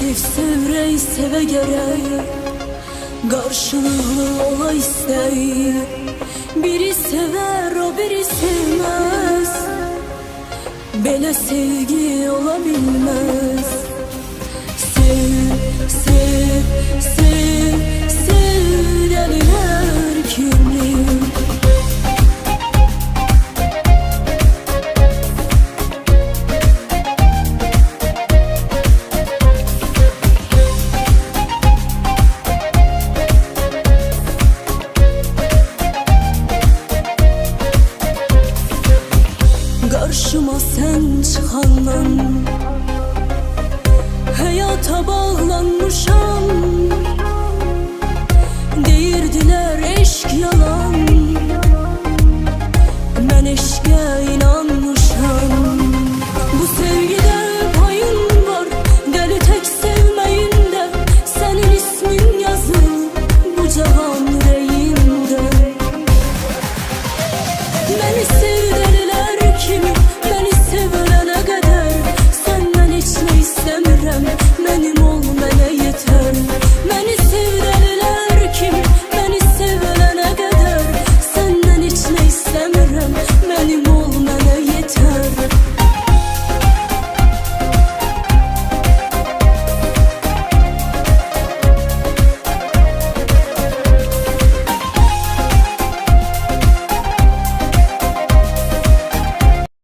Sev sevrey seve gerek Karşılıklı ola istey. Biri sever o biri sevmez. Belə sevgi ola Karşıma sen çıkandan. Hayata bağlanmışam. Deyirdiler eşk yalan